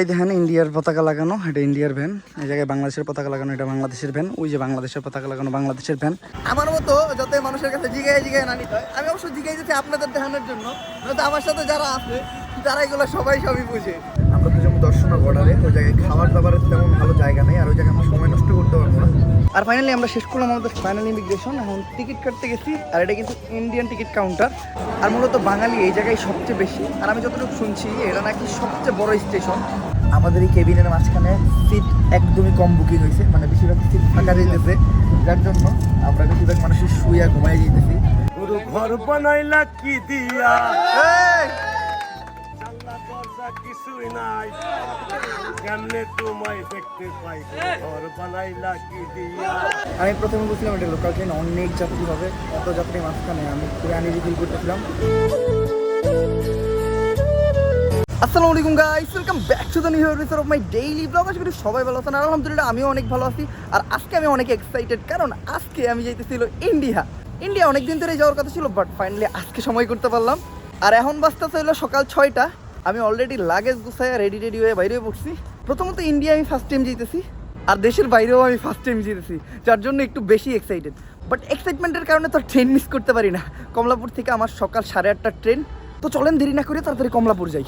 এই দেখেন ইন্ডিয়ার পতাকা লাগানো এটা ইন্ডিয়ার ভ্যান। এই জায়গায় বাংলাদেশের পতাকা লাগানো এটা বাংলাদেশের ভ্যান। ওই যে বাংলাদেশের পতাকা লাগানো বাংলাদেশের ভ্যান। আমার মতো যত মানুষের কাছে জিগায় জিগায় না নিতে হয় আমি অবশ্য জিগাই যেতে আপনাদের দেখানোর জন্য নয়তো আমার সাথে যারা আছে তারা এগুলো সবাই সবই বুঝে। আমরা তো যেমন দর্শনা বর্ডারে ওই জায়গায় খাবার দাবারের তেমন ভালো জায়গা নেই আর ওই জায়গায় আমরা সময় নষ্ট করতে পারব না। আর ফাইনালি আমরা শেষ করলাম আমাদের ফাইনাল ইমিগ্রেশন এখন টিকিট কাটতে গেছি আর এটা কিন্তু ইন্ডিয়ান টিকিট কাউন্টার আর মূলত বাঙালি এই জায়গায় সবচেয়ে বেশি। আর আমি যতটুকু শুনছি এটা নাকি সবচেয়ে বড় স্টেশন আমাদের এই কেবিনের মাঝখানে সিট একদমই কম বুকিং হয়েছে। মানে বেশিরভাগ সিট ফাঁকা যেতেছে যার জন্য আমরা বেশিরভাগ মানুষের শুয়ে ঘুমাই যেতেছি ঘর বানাইলা কি দিয়া? কিছুই নাই। কেমনে তোমায় দেখতে পাই? ঘর বানাইলা কি দিয়া? আমি প্রথমে বলছিলাম এটা লোকাল ট্রেন অনেক যাত্রী হবে, এত যাত্রী মাঝখানে আমি খুবই আনিজি ফিল আসসালামু আলাইকুম guys welcome back to the new episode of my daily blog আশা সবাই ভালো আছেন। আলহামদুলিল্লাহ, আমিও অনেক ভালো আছি। আর আজকে আমি অনেক এক্সাইটেড কারণ আজকে আমি যাইতেছিল ইন্ডিয়া ইন্ডিয়া অনেক দিন ধরে যাওয়ার কথা ছিল বাট ফাইনালি আজকে সময় করতে পারলাম। আর এখন বাজতেছে হলো সকাল ছয়টা। আমি অলরেডি লাগেজ গুছায় রেডি রেডি হয়ে বাইরে পড়ছি। প্রথমত ইন্ডিয়া আমি ফার্স্ট টাইম জিতেছি, আর দেশের বাইরেও আমি ফার্স্ট টাইম জিতেছি, যার জন্য একটু বেশি এক্সাইটেড বাট এক্সাইটমেন্টের কারণে তো ট্রেন মিস করতে পারি না। কমলাপুর থেকে আমার সকাল সাড়ে আটটার ট্রেন তো চলেন দেরি না করে তাড়াতাড়ি কমলাপুর যাই।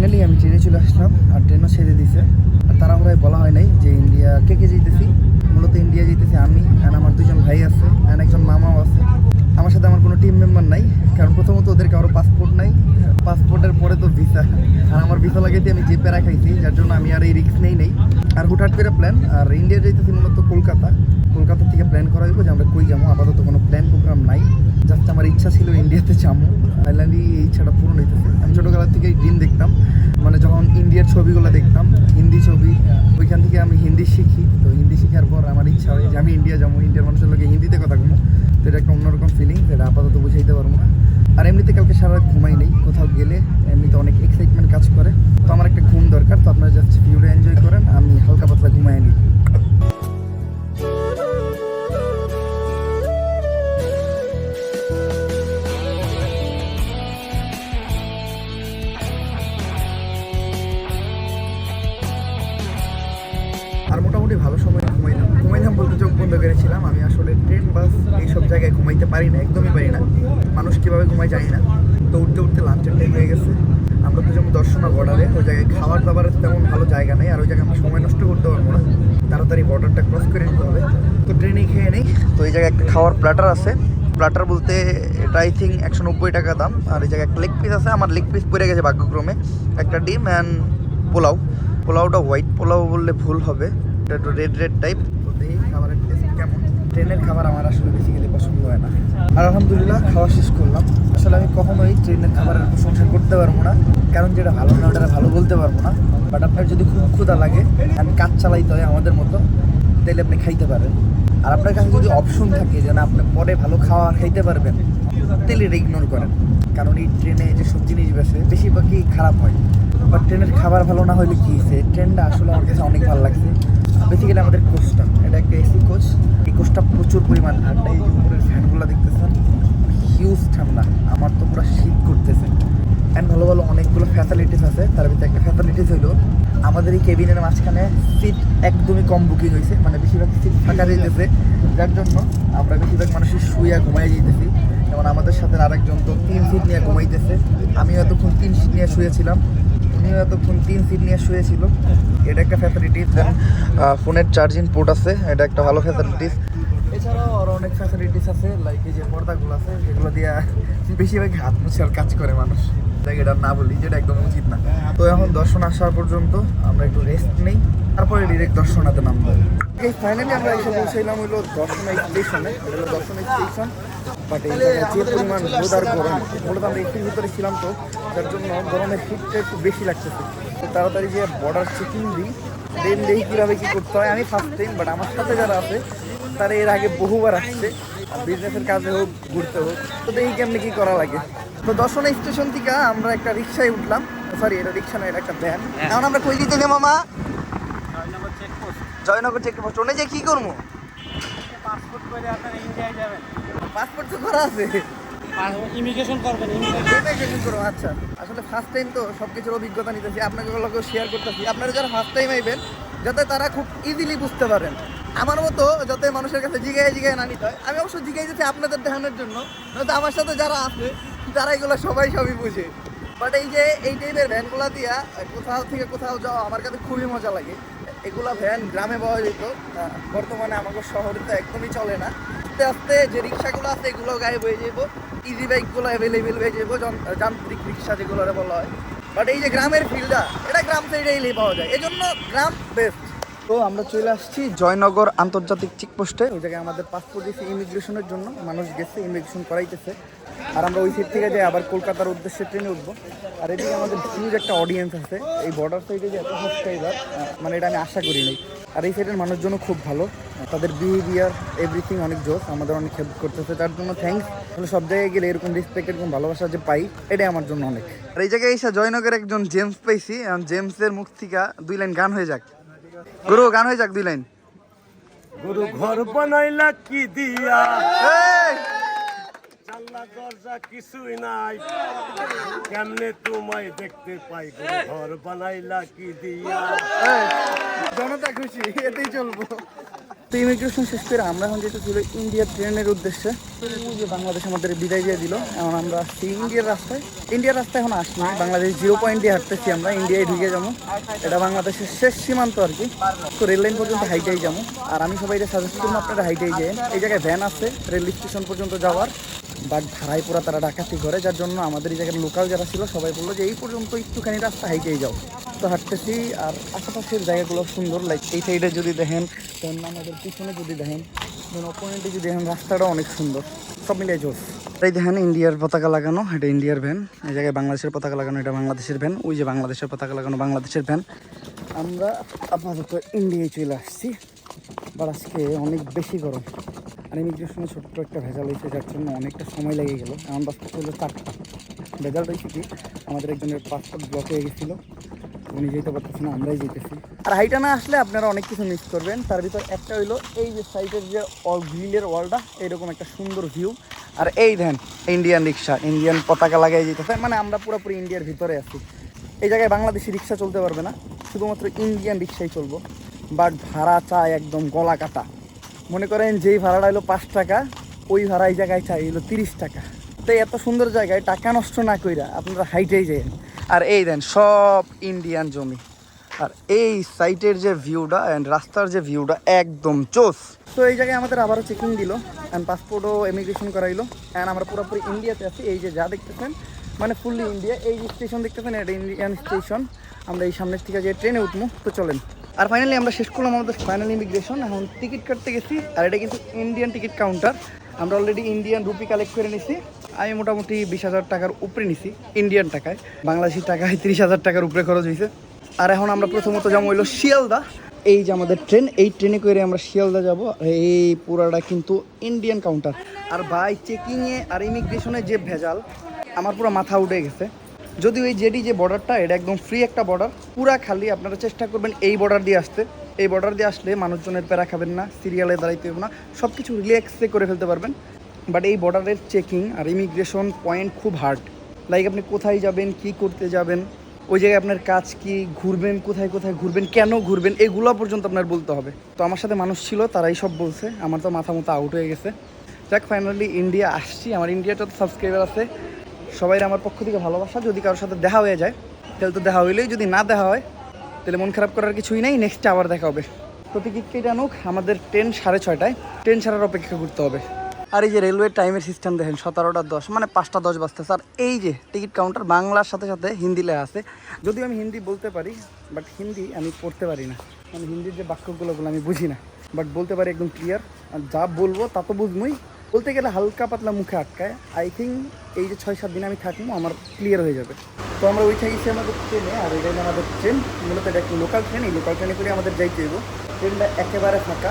ফাইনালি আমি ট্রেনে চলে আসলাম, আর ট্রেনও ছেড়ে দিছে। আর তারা তাড়াহুড়ায় বলা হয় নাই যে ইন্ডিয়া কে কে যেতেছি। মূলত ইন্ডিয়া যেতেছি আমি আর আমার দুজন ভাই আছে আর একজন মামাও আছে। আমার সাথে আমার কোনো টিম মেম্বার নাই, কারণ প্রথমত ওদের কারও পাসপোর্ট নাই পাসপোর্টের পরে তো ভিসা আর আমার ভিসা লাগাইতে আমি যে প্যারা খাইছি যার জন্য আমি আর এই রিস্ক নেই নেই। আর হুটহাট করে প্ল্যান আর ইন্ডিয়া যেতেছি মূলত কলকাতা। কলকাতা থেকে প্ল্যান করা হইব যে আমরা কই যাব, আপাতত কোনো প্ল্যান প্রোগ্রাম নাই। জাস্ট আমার ইচ্ছা ছিল ইন্ডিয়াতে যাব। ফাইনালি এই ইচ্ছাটা পূরণ হইতেছে। আমি ছোটোবেলা থেকে ড্রিম দেখতাম। মানে যখন ইন্ডিয়ার ছবিগুলো দেখতাম, হিন্দি ছবি ওইখান থেকে আমি হিন্দি শিখি। তো হিন্দি শেখার পর আমার ইচ্ছা হয় যে আমি ইন্ডিয়া যাব ইন্ডিয়ার মানুষের লোকে হিন্দিতে কথা বলব তো এটা একটা অন্যরকম ফিলিং যেটা আপাতত বুঝাইতে পারব না। আর এমনিতে কালকে সারা ঘুমাই নেই, কোথাও গেলে এমনিতে অনেক এক্সাইটমেন্ট কাজ করে। তো আমার একটা ঘুম দরকার, তো আপনারা জাস্ট ভিউটা এনজয় করেন, আমি হালকা পাতলা ঘুমাই নিই। পারি না, একদমই পারি না। মানুষ কীভাবে ঘুমায় জানি না। তো উঠতে উঠতে লাঞ্চের টাইম হয়ে গেছে। আমরা দুজন দর্শনা বর্ডারে ওই জায়গায় খাবার দাবারের তেমন ভালো জায়গা নেই। আর ওই জায়গায় আমরা সময় নষ্ট করতে পারব না। তাড়াতাড়ি বর্ডারটা ক্রস করে নিতে হবে। তো ট্রেনেই খেয়ে নেই। তো এই জায়গায় একটা খাওয়ার প্ল্যাটার আছে। প্ল্যাটার বলতে এটা আই থিঙ্ক একশো নব্বই টাকা দাম। আর এই জায়গায় একটা লেগ পিস আছে। আমার লেগ পিস পড়ে গেছে ভাগ্যক্রমে। একটা ডিম অ্যান্ড পোলাও। পোলাওটা হোয়াইট পোলাও বললে ভুল হবে। এটা একটু রেড রেড টাইপ তো দেখি খাবারের টেস্ট কেমন ট্রেনের খাবার আমার আসলে বেসিক্যালি পছন্দ হয় না। আর আলহামদুলিল্লাহ, খাওয়া শেষ করলাম। আসলে আমি কখনোই ট্রেনের খাবারের প্রশংসা করতে পারব না। কারণ যেটা ভালো না ওটা ভালো বলতে পারব না। বাট আপনার যদি খুব ক্ষুধা লাগে, আমি কাজ চালাইতে হয় আমাদের মতো তাহলে আপনি খাইতে পারেন। আর আপনার কাছে যদি অপশন থাকে যে না, আপনি পরে ভালো খাওয়া খাইতে পারবেন তাহলে এটা ইগনোর করেন। কারণ এই ট্রেনে যেসব জিনিস বেসে বেশিরভাগই খারাপ হয়। বাট ট্রেনের খাবার ভালো না হলে কী হয়েছে ট্রেনটা আসলে আমার কাছে অনেক ভালো লাগছে। বেসিক্যালি আমাদের কোচটা এটা একটা এসি কোচ। এই কোচটা প্রচুর পরিমাণ ঠান্ডা। এই যে উপরের ফ্যানগুলো দেখতেছেন হিউজ ঠান্ডা। আমার তো পুরো শীত করতেছে। অ্যান্ড ভালো ভালো অনেকগুলো ফ্যাসিলিটিস আছে। তার ভিতরে একটা ফ্যাসিলিটিস হলো আমাদের এই কেবিনের মাঝখানে সিট একদমই কম বুকিং হয়েছে মানে বেশিরভাগ সিট ফাঁকা যেতেছে যার জন্য আমরা বেশিরভাগ মানুষের শুয়ে ঘুমাই যেতেছি যেমন আমাদের সাথে আরেকজন তো তিন সিট নিয়ে ঘুমাইতেছে। আমি এতক্ষণ তিন সিট নিয়ে শুয়েছিলাম। উনিও এতক্ষণ তিন সিট নিয়ে শুয়েছিল। এটা একটা ফ্যাসিলিটিস দেন ফোনের চার্জিং পোর্ট আছে, এটা একটা ভালো ফ্যাসিলিটিস এছাড়াও আরও অনেক ফ্যাসিলিটিস আছে লাইক এই যে পর্দাগুলো আছে, যেগুলো দিয়ে বেশিরভাগ হাত মুছার কাজ করে মানুষ। তাই এটা না বলি, যেটা একদম উচিত না। তো এখন দর্শন আসার পর্যন্ত, আমরা একটু রেস্ট নেই। তারপরে ডিরেক্ট দর্শনাতে নামবো। ফাইনালি আমরা এসে পৌঁছাইলাম হলো দর্শনা স্টেশনে দর্শনা স্টেশন বাট এই জায়গায় যে পরিমাণ রোদ আর গরম মূলত আমরা এসির ভিতরে ছিলাম তো যার জন্য গরমের হিটটা একটু বেশি লাগতেছে। তো তাড়াতাড়ি যে বর্ডার চেকিং দিই দেন দেখি কীভাবে কী করতে হয়। আমি ফার্স্ট টাইম বাট আমার সাথে যারা আছে তারা এর আগে বহুবার আসছে। বিজনেসের কাজে হোক ঘুরতে হোক তো দেখি কেমনি কী করা লাগে। তো দর্শনা স্টেশন থেকে আমরা একটা রিক্সায় উঠলাম। সরি এটা রিক্সা না এটা একটা ভ্যান এখন আমরা কই দিতে যাব মামা জয়নগর চেক পোস্ট ওনে যে কি করব? পাসপোর্ট করে আপনার ইন্ডিয়ায় যাবেন। পাসপোর্ট তো করা আছে। ইমিগ্রেশন করবেন করব, আচ্ছা। আসলে ফার্স্ট টাইম তো সব কিছুর অভিজ্ঞতা নিতেছি আপনাকে লোকেও শেয়ার করতেছি। আপনারা যারা ফার্স্ট টাইম আইবেন যাতে তারা খুব ইজিলি বুঝতে পারেন। আমার মতো যাতে মানুষের কাছে জিগায় জিগায় না নিতে হয় আমি অবশ্য জিগাই দিচ্ছি আপনাদের দেখানোর জন্য নয়তো আমার সাথে যারা আছে তারা এগুলো সবাই সবই বুঝে। বাট এই যে এই টাইপের ভ্যানগুলো দিয়া কোথাও থেকে কোথাও যাওয়া আমার কাছে খুবই মজা লাগে। এগুলা ভ্যান গ্রামে পাওয়া যেত বর্তমানে আমাকে শহরে তো একদমই চলে না। আস্তে আস্তে যে রিক্সাগুলো আছে এগুলো গায়েব হয়ে যাব ইজি বাইকগুলো অ্যাভেলেবেল হয়ে যাব যন- যান্ত্রিক রিক্সা যেগুলো বলা হয়। বাট এই যে গ্রামের ফিল্ডটা এটা গ্রাম সাইডে এলেই পাওয়া যায়। এই জন্য গ্রাম বেস্ট তো আমরা চলে আসছি জয়নগর আন্তর্জাতিক চেকপোস্টে। ওই জায়গায় আমাদের পাসপোর্ট দিয়েছে ইমিগ্রেশনের জন্য। মানুষ গেছে ইমিগ্রেশন করাইতেছে। আর আমরা ওই সাইড থেকে যাই আবার কলকাতার উদ্দেশ্যে ট্রেনে উঠবো। আর এদিকে আমাদের হিউজ একটা অডিয়েন্স আছে। এই বর্ডার সাইডে যে এত সাবস্ক্রাইবার মানে এটা আমি আশা করি নাই। আর এই সাইডের মানুষজনও খুব ভালো। তাদের বিহেভিয়ার এভরিথিং অনেক জোস আমাদের অনেক হেল্প করতেছে। তার জন্য থ্যাংকস আসলে সব জায়গায় গেলে এরকম রেসপেক্ট এরকম ভালোবাসা যে পাই এটাই আমার জন্য অনেক। আর এই জায়গায় এসে জয়নগর একজন জেমস পেয়েছি। এখন জেমসের মুখ থেকে দুই লাইন গান হয়ে যাক। গুরু গান হয়ে যাক দুই লাইন। গুরু ঘর বানাইলা কি দিয়া? কিছুই নাই। কেমনে তোমায় দেখতে পাই ঘর বানাইলা কি দিয়া? জনতা খুশি, এতেই চলবো। তো ইমিগ্রেশন শেষ করে আমরা এখন ইন্ডিয়ার ট্রেনের উদ্দেশ্যে যে বাংলাদেশ আমাদের বিদায় দিয়ে দিল। এখন আমরা আসছি ইন্ডিয়ার রাস্তায়। ইন্ডিয়ার এখন আসছি, বাংলাদেশ জিরো পয়েন্ট দিয়ে হাঁটতেছি আমরা, ইন্ডিয়ায় ঢুকে যাব। এটা বাংলাদেশের শেষ সীমান্ত আর কি। তো রেল লাইন পর্যন্ত হাইটেই যাব। আর আমি সবাই সাজেস্ট করব আপনারা হাইটেই যান এই জায়গায় ভ্যান আছে রেল স্টেশন পর্যন্ত যাওয়ার। বাট ভাড়ায় পুরা তারা ডাকাতি করে, যার জন্য আমাদের এই জায়গার লোকাল যারা ছিল সবাই বলল যে এই পর্যন্ত একটুখানি রাস্তা হাইটেই যাও। তো হাঁটতেছি আর আশেপাশের জায়গাগুলো সুন্দর লাইক এই সাইডে যদি দেখেন দেন আমাদের পিছনে যদি দেখেন দেন অপোনেন্টে যদি দেখেন, রাস্তাটা অনেক সুন্দর। সব মিলিয়ে জোস এই দেখেন ইন্ডিয়ার পতাকা লাগানো, এটা ইন্ডিয়ার ভ্যান। এই জায়গায় বাংলাদেশের পতাকা লাগানো, এটা বাংলাদেশের ভ্যান। ওই যে বাংলাদেশের পতাকা লাগানো, বাংলাদেশের ভ্যান। আমরা আপাতত ইন্ডিয়ায় চলে আসছি। বাট আজকে অনেক বেশি গরম। আর ইমিগ্রেশনে ছোট্ট একটা ভেজাল হয়েছে, যার জন্য অনেকটা সময় লেগে গেল। এমন বাস হলো চারটা। ভেজাল হয়েছে কি, আমাদের একজনের পাসপোর্ট ব্লক হয়ে গেছিল। উনি যেতে পারতেছে না, আমরাই যেতেছি। আর হাইটা না আসলে আপনারা অনেক কিছু মিস করবেন। তার ভিতর একটা হইল এই যে সাইডের যে গ্রিলের ওয়ালটা এরকম একটা সুন্দর ভিউ আর এই দেন ইন্ডিয়ান রিক্সা ইন্ডিয়ান পতাকা লাগাই যেতেছে। মানে আমরা পুরোপুরি ইন্ডিয়ার ভিতরে আছি। এই জায়গায় বাংলাদেশি রিক্সা চলতে পারবে না। শুধুমাত্র ইন্ডিয়ান রিক্সাই চলবো। বাট ভাড়া চায় একদম গলা কাটা। মনে করেন যেই ভাড়াটা হলো পাঁচ টাকা, ওই ভাড়া এই জায়গায় চাই হলো তিরিশ টাকা। তো এত সুন্দর জায়গায় টাকা নষ্ট না কইরা আপনারা হাইটেই যান আর এই দেন, সব ইন্ডিয়ান জমি। আর এই সাইটের যে ভিউটা অ্যান্ড রাস্তার যে ভিউটা একদম চোস। তো এই জায়গায় আমাদের আবারও চেকিং দিল অ্যান্ড পাসপোর্টও ইমিগ্রেশন করাইলো। অ্যান্ড আমরা পুরোপুরি ইন্ডিয়াতে আছি, এই যে যা দেখতেছেন মানে ফুললি ইন্ডিয়া এই যে স্টেশন দেখতেছেন, এটা ইন্ডিয়ান স্টেশন আমরা এই সামনের থেকে যে ট্রেনে উঠবো তো চলেন। আর ফাইনালি আমরা শেষ করলাম আমাদের ফাইনাল ইমিগ্রেশন এখন টিকিট কাটতে গেছি, আর এটা কিন্তু ইন্ডিয়ান টিকিট কাউন্টার আমরা অলরেডি ইন্ডিয়ান রুপি কালেক্ট করে নিছি। আমি মোটামুটি বিশ হাজার টাকার উপরে নিছি ইন্ডিয়ান টাকায়। বাংলাদেশি টাকায় তিরিশ হাজার টাকার উপরে খরচ হয়েছে। আর এখন আমরা প্রথমত যাব হইল শিয়ালদা। এই যে আমাদের ট্রেন, এই ট্রেনে করে আমরা শিয়ালদা যাব। এই পুরাটা কিন্তু ইন্ডিয়ান কাউন্টার আর বাই চেকিংয়ে আর ইমিগ্রেশনে যে ভেজাল, আমার পুরো মাথা উঠে গেছে। যদিও এই জেডি যে বর্ডারটা এটা একদম ফ্রি একটা বর্ডার পুরা খালি আপনারা চেষ্টা করবেন এই বর্ডার দিয়ে আসতে। এই বর্ডার দিয়ে আসলে মানুষজনের প্যারা খাবেন না সিরিয়ালে দাঁড়াইতে হবে না সব কিছু রিল্যাক্সে করে ফেলতে পারবেন। বাট এই বর্ডারের চেকিং আর ইমিগ্রেশন পয়েন্ট খুব হার্ড লাইক আপনি কোথায় যাবেন, কি করতে যাবেন, ওই জায়গায় আপনার কাজ কি, ঘুরবেন, কোথায় কোথায় ঘুরবেন, কেন ঘুরবেন, এগুলো পর্যন্ত আপনার বলতে হবে। তো আমার সাথে মানুষ ছিল, তারাই সব বলছে, আমার তো মাথা মতো আউট হয়ে গেছে। যাক ফাইনালি ইন্ডিয়া আসছি, আমার ইন্ডিয়াটা তো সাবস্ক্রাইবার আছে। সবাই আমার পক্ষ থেকে ভালোবাসা। যদি কারোর সাথে দেখা হয়ে যায়, তাহলে তো দেখা হইলেই যদি না দেখা হয়, তাহলে মন খারাপ করার কিছুই নেই নেক্সট আবার দেখা হবে। কেটে আনুক আমাদের ট্রেন সাড়ে ছয়টায়। ট্রেন ছাড়ার অপেক্ষা করতে হবে। আর এই যে রেলওয়ে টাইমের সিস্টেম দেখেন, সতেরোটা দশ মানে পাঁচটা দশ বাজতে স্যার এই যে টিকিট কাউন্টার বাংলার সাথে সাথে হিন্দি লেখা আছে। যদিও আমি হিন্দি বলতে পারি বাট হিন্দি আমি পড়তে পারি না। মানে হিন্দির যে বাক্যগুলোগুলো আমি বুঝি না। বাট বলতে পারি একদম ক্লিয়ার আর যা বলব, তা তো বুঝবই। বলতে গেলে হালকা পাতলা মুখে আটকায়। আই থিঙ্ক এই যে ছয় সাত দিন আমি থাকব, আমার ক্লিয়ার হয়ে যাবে। তো আমরা ওইটা গেছি আমাদের ট্রেনে আর হলো আমাদের ট্রেন মূলত এটা একটা লোকাল ট্রেন এই লোকাল ট্রেনে করে আমাদের যাইতে হইব। ট্রেনটা একেবারে ফাঁকা।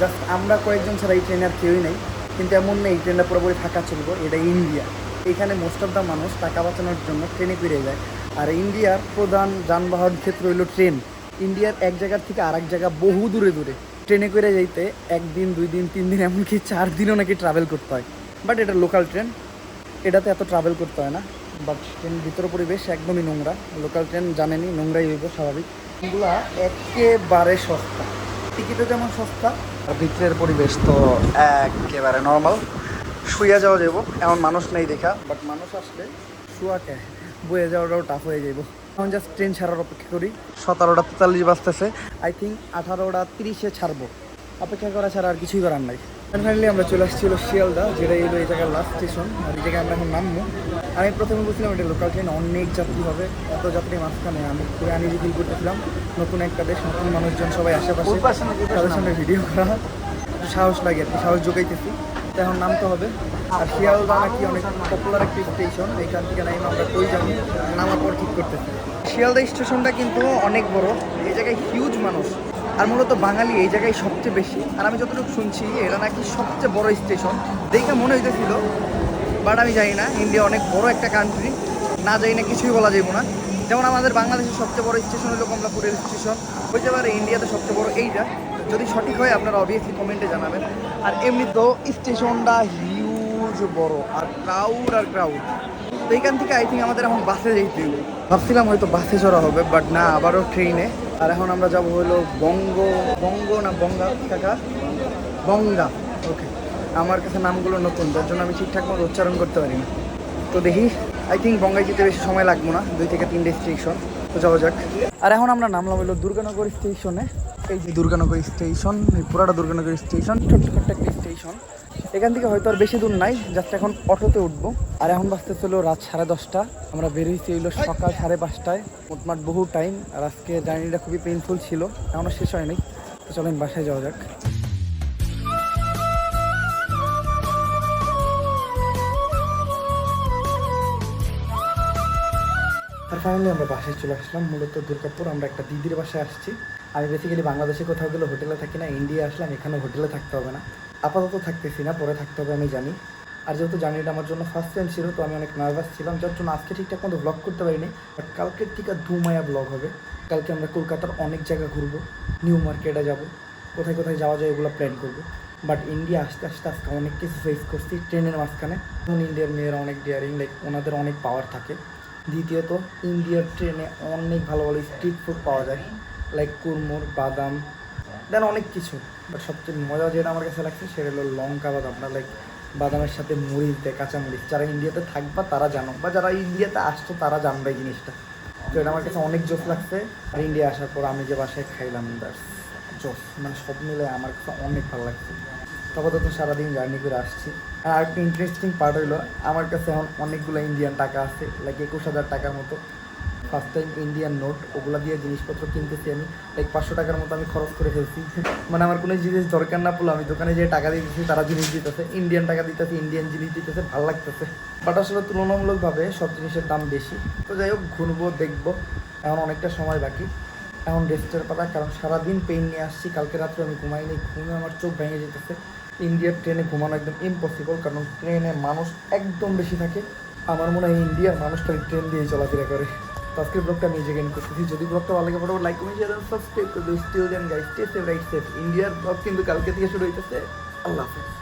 জাস্ট আমরা কয়েকজন ছাড়া এই ট্রেনে আর কেউই নেই। কিন্তু এমন নেই ট্রেনটা পুরোপুরি ফাঁকা চলবো, এটা ইন্ডিয়া এখানে মোস্ট অফ দ্য মানুষ টাকা বাঁচানোর জন্য ট্রেনে ফিরে যায়। আর ইন্ডিয়ার প্রধান যানবাহন ক্ষেত্র হইল ট্রেন ইন্ডিয়ার এক জায়গার থেকে আরেক জায়গা বহু দূরে দূরে। ট্রেনে করে যাইতে একদিন দুই দিন তিন দিন এমনকি চার দিনও নাকি ট্রাভেল করতে হয়। বাট এটা লোকাল ট্রেন এটাতে এত ট্রাভেল করতে হয় না। বাট ট্রেন ভিতর পরিবেশ একদমই নোংরা। লোকাল ট্রেন জানেনি নোংরাই হইব স্বাভাবিক। এগুলা একেবারে সস্তা। টিকিটও যেমন সস্তা। আর ভিতরের পরিবেশ তো একেবারে নর্মাল শুয়ে যাওয়া যাব এমন মানুষ নেই দেখা। বাট মানুষ আসলে শুয়াকে বয়ে যাওয়াটাও টাফ হয়ে যাইব। এখন জাস্ট ট্রেন ছাড়ার অপেক্ষা করি। সতেরোটা তেতাল্লিশ বাজতেছে। আই থিঙ্ক আঠারোটা তিরিশে ছাড়বো। অপেক্ষা করা ছাড়া আর কিছুই করার নাই। ফাইনালি আমরা চলে আসছি হলো শিয়ালদা যেটা এলো এই জায়গার লাস্ট স্টেশন আর এই জায়গায় আমরা এখন নামবো। আমি প্রথমে বলছিলাম এটা লোকাল ট্রেন অনেক যাত্রী হবে। এত যাত্রী মাঝখানে আমি খুবই আনিজি ফিল করতেছিলাম। নতুন একটা দেশ নতুন মানুষজন সবাই আশেপাশে। তাদের সামনে ভিডিও করা। সাহস লাগে আর কি সাহস যোগাইতেছি তো এখন নামতে হবে। আর শিয়ালদা নাকি অনেক পপুলার একটি স্টেশন এইখান থেকে নাইম আমরা কই যাব নামার পর ঠিক করতেছি। শিয়ালদা স্টেশনটা কিন্তু অনেক বড়, এই জায়গায় হিউজ মানুষ। আর মূলত বাঙালি এই জায়গায় সবচেয়ে বেশি। আর আমি যতটুকু শুনছি, এটা নাকি সবচেয়ে বড় স্টেশন দেখে মনে হইতেছিল বাট আমি জানি না ইন্ডিয়া অনেক বড় একটা কান্ট্রি না জানি না, কিছুই বলা যাইব না। যেমন আমাদের বাংলাদেশের সবচেয়ে বড় স্টেশন হলো কমলাপুরের স্টেশন হইতে পারে ইন্ডিয়াতে সবচেয়ে বড় এইটা। যদি সঠিক হয়, আপনারা অবভিয়াসলি কমেন্টে জানাবেন। আর এমনি তো স্টেশনটা হিউজ বড় আর ক্রাউড আর ক্রাউড তো এইখান থেকে আই থিঙ্ক আমাদের এখন বাসে যেতে হবে। ভাবছিলাম হয়তো বাসে চড়া হবে বাট না, আবারও ট্রেনে আর এখন আমরা যাব হলো বঙ্গ বঙ্গ না বঙ্গা, কাকা? বঙ্গা। ওকে আমার কাছে নামগুলো নতুন, তার জন্য আমি ঠিকঠাক মতো উচ্চারণ করতে পারি না। তো দেখি আই থিঙ্ক বঙ্গায় যেতে বেশি সময় লাগবে না, দুই থেকে তিনটে স্টেশন তো যাওয়া যাক। আর এখন আমরা নামলাম হলো দুর্গানগর স্টেশনে এই যে দুর্গানগর স্টেশন এই পুরাটা দুর্গানগর স্টেশন ছোট্ট ছোট্ট একটা স্টেশন এখান থেকে হয়তো আর বেশি দূর নাই জাস্ট এখন অটোতে উঠবো। আর এখন বাজতে ছিল রাত সাড়ে দশটা। আমরা বেরিয়েছি হইল সকাল সাড়ে পাঁচটায়। মোটমাট বহু টাইম আর আজকে জার্নিটা খুবই পেইনফুল ছিল এখনও শেষ হয়নি। তো চলেন বাসায় যাওয়া যাক। ফাইনালি আমরা বাসায় চলে আসলাম, মূলত দুর্গাপুর। আমরা একটা দিদির বাসায় আসছি। আমি বেসিক্যালি বাংলাদেশে কোথাও গেলে হোটেলে থাকি না ইন্ডিয়া আসলাম এখানে হোটেলে থাকতে হবে না। আপাতত থাকতেছি না, পরে থাকতে হবে আমি জানি। আর যেহেতু জার্নিটা আমার জন্য ফার্স্ট টাইম ছিল, তো আমি অনেক নার্ভাস ছিলাম। যার জন্য আজকে ঠিকঠাক মতো ব্লগ করতে পারিনি। বাট কালকের থেকে ধুমায়া ব্লগ হবে। কালকে আমরা কলকাতার অনেক জায়গা ঘুরবো। নিউ মার্কেটে যাব। কোথায় কোথায় যাওয়া যায় এগুলো প্ল্যান করব। বাট ইন্ডিয়া আস্তে আস্তে আজকে অনেক কিছু ফেস করছি ট্রেনের মাঝখানে। এখন ইন্ডিয়ার মেয়েরা অনেক ডিয়ারিং লাইক ওনাদের অনেক পাওয়ার থাকে। দ্বিতীয়ত ইন্ডিয়ার ট্রেনে অনেক ভালো ভালো স্ট্রিট ফুড পাওয়া যায়। লাইক কুরমুর বাদাম দেন অনেক কিছু। বাট সবচেয়ে মজা যেটা আমার কাছে লাগছে সেটা হলো লঙ্কা বাদাম। না লাইক বাদামের সাথে মরিচ দেয় কাঁচা যারা ইন্ডিয়াতে থাকবা, তারা জানো। বা যারা ইন্ডিয়াতে আসতো তারা জানবে জিনিসটা। তো এটা আমার কাছে অনেক জোস লাগছে। আর ইন্ডিয়া আসার পর আমি যে বাসায় খাইলাম দ্যাটস জোস মানে সব মিলে আমার কাছে অনেক ভালো লাগছে। আপাতত সারাদিন জার্নি করে আসছি। আর আরেকটা ইন্টারেস্টিং পার্ট হলো আমার কাছে এখন অনেকগুলো ইন্ডিয়ান টাকা আছে লাইক একুশ হাজার টাকার মতো। ফার্স্ট টাইম ইন্ডিয়ান নোট ওগুলা দিয়ে জিনিসপত্র কিনতেছি আমি। লাইক পাঁচশো টাকার মতো আমি খরচ করে ফেলছি। মানে আমার কোনো জিনিস দরকার না পড়ল। আমি দোকানে যে টাকা দিতেছি, তারা জিনিস দিতেছে। ইন্ডিয়ান টাকা দিতেছে ইন্ডিয়ান জিনিস দিতেছে, ভালো লাগতেছে। বাট আসলে তুলনামূলকভাবে সব জিনিসের দাম বেশি। তো যাই হোক, ঘুরবো, দেখব। এখন অনেকটা সময় বাকি। এখন রেস্টের পালা, কারণ সারাদিন পেইন নিয়ে আসছি। কালকে রাত্রে আমি ঘুমাইনি ঘুমে আমার চোখ ভেঙে যেতেছে। ইন্ডিয়ার ট্রেনে ঘুমানো একদম ইম্পসিবল কারণ ট্রেনে মানুষ একদম বেশি থাকে। আমার মনে হয় ইন্ডিয়ার মানুষ খালি ট্রেন দিয়েই চলাফেরা করে। তো আজকের ব্লগটা আমি যেখানে করতেছি। যদি ব্লগটা ভালো লাগে লাইক কমেন্ট শেয়ার সাবস্ক্রাইব করে still then stay right safe ইন্ডিয়ার ব্লগ কিন্তু কালকে থেকে শুরু হইতেছে। আল্লাহ হাফেজ।